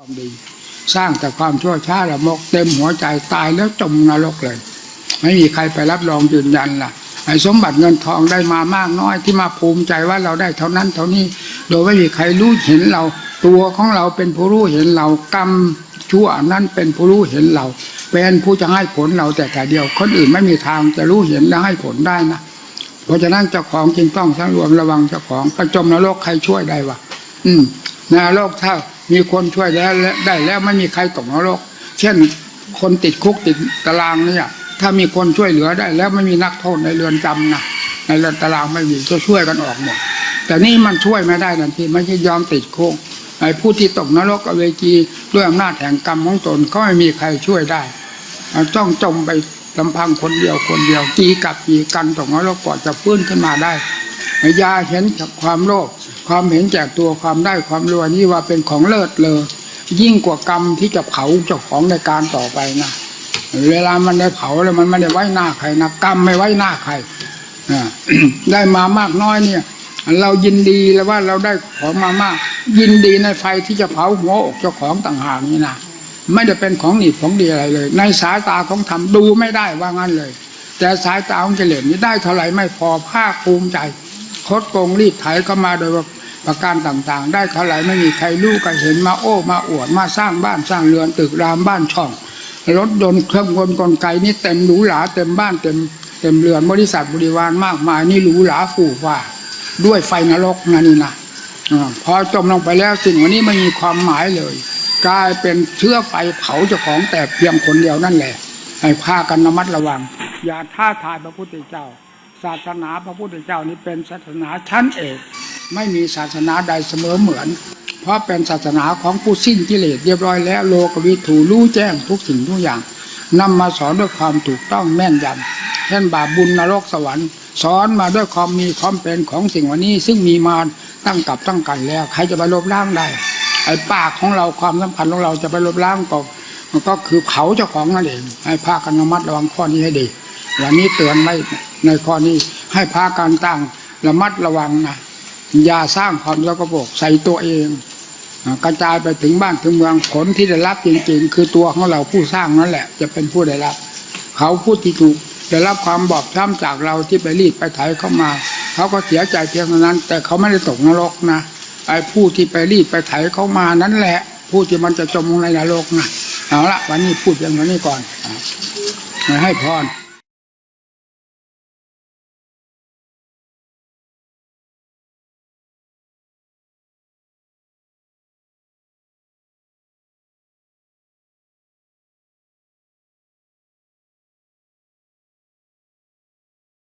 ความดี สร้างแต่ความชั่วช้าละมก เต็มหัวใจตายแล้วจมนรกเลย ไม่มีใครไปรับรองยืนยันล่ะไอ้สมบัติเงินทองได้มามากน้อยที่มาภูมิใจว่าเราได้เท่านั้นเท่านี้ โดยไม่มีใครรู้เห็นเรา ตัวของเราเป็นผู้รู้เห็นเรากรรมชั่วนั้นเป็นผู้รู้เห็นเรา เป็นผู้จะให้ผลเราแต่แต่เดียว คนอื่นไม่มีทางจะรู้เห็นและให้ผลได้นะเพราะฉะนั้นเจ้าของจึงต้องสำรวมระวังเจ้าของประจมนรกใครช่วยได้วะอืม นรกถ้ามีคนช่วยแล้วได้แล้วไม่มีใครตกนรก เช่นคนติดคุกติดตารางเนี่ยถ้ามีคนช่วยเหลือได้ แล้วไม่มีนักโทษในเรือนจำนะในเรือนตารางไม่มีก็ช่วยกันออกหมดแต่นี่มันช่วยไม่ได้ทันทีไม่ใช่ยอมติดคุกไอ้ผู้ที่ตกนรกอเวจีด้วยอำนาจแห่งกรรมของตนก็ไม่มีใครช่วยได้ต้องจมไปลำพังคนเดียวคนเดียวจีกับจีกันตกนรกก่อนจะฟื้นขึ้นมาได้ยาเห็นความโลภ ความเห็นแจกตัวความได้ความรวยนี่ว่าเป็นของเลิศเลย ยิ่งกว่ากรรมที่จะเผาเจ้าของในการต่อไปนะเวลามันได้เผาแล้วมันไม่ได้ไว้หน้าใครนะกรรมไม่ไว้หน้าใครอได้มามากน้อยเนี่ย เรายินดีแล้วว่าเราได้ของมามาก ยินดีในไฟที่จะเผาหัวอกเจ้าของต่างหากนี่นะไม่ได้เป็นของหนีบของดีอะไรเลย ในสายตาของธรรมดูไม่ได้ว่างั้นเลย แต่สายตาของกิเลสนี่ได้เท่าไหร่ไม่พอภาคภูมิใจคดโกงรีบไถก็มาโดยว่า ประการต่างๆ ได้เท่าไหร่ไม่มีใครรู้ใครเห็นมาโอ้มาอวดมาสร้างบ้านสร้างเรือนตึกรามบ้านช่องรถยนต์เครื่องกลกลไกนี่เต็มหรูหราเต็มบ้านเต็มเต็มเรือนบริษัทบริวารมากมายนี่หรูหราฟู่ฟ้าด้วยไฟนรกนะนี่นะพอจมลงไปแล้วสิ่งวันนี้ไม่มีความหมายเลย กลายเป็นเชื้อไฟเผาเจ้าของแต่เพียงคนเดียวนั่นแหละให้พากันระมัดระวัง อย่าท้าทายพระพุทธเจ้า ศาสนาพระพุทธเจ้านี้เป็นศาสนาชั้นเอก ไม่มีศาสนาใดเสมอเหมือน เพราะเป็นศาสนาของผู้สิ้นกิเลสเรียบร้อยแล้วโลกวิถูรู้แจ้งทุกสิ่งทุกอย่างนำมาสอนด้วยความถูกต้องแม่นยำเช่นบาปบุญนรกสวรรค์สอนมาด้วยความมีความเป็นของสิ่งวันนี้ ซึ่งมีมาตั้งกับตั้งกันแล้ว ใครจะไปลบล้างได้ไอ้ปากของเราความสำคัญของเราจะไปลบล้างก็มันก็คือเขาเจ้าของนั่นเองให้พากันระมัดระวังข้อนี้ให้ดีวันนี้เตือนไว้ในข้อนี้ให้พากันตั้งระมัดระวังนะ อย่าสร้างความสกปรกใส่ตัวเอง กระจายไปถึงบ้านถึงเมืองผลที่ได้รับจริงๆ คือตัวของเราผู้สร้างนั่นแหละ จะเป็นผู้ได้รับ เขาผู้ที่ถูกได้รับความบอบช้ำจากเราที่ไปรีดไปไถเข้ามา เขาก็เสียใจเพียงเท่านั้น แต่เขาไม่ได้ตกนรกนะไอ้ผู้ที่ไปรีดไปไถเข้ามานั่นแหละ ผู้ที่มันจะจมลงในนรกนะเอาละวันนี้พูดเพียงเท่านี้ก่อนให้พร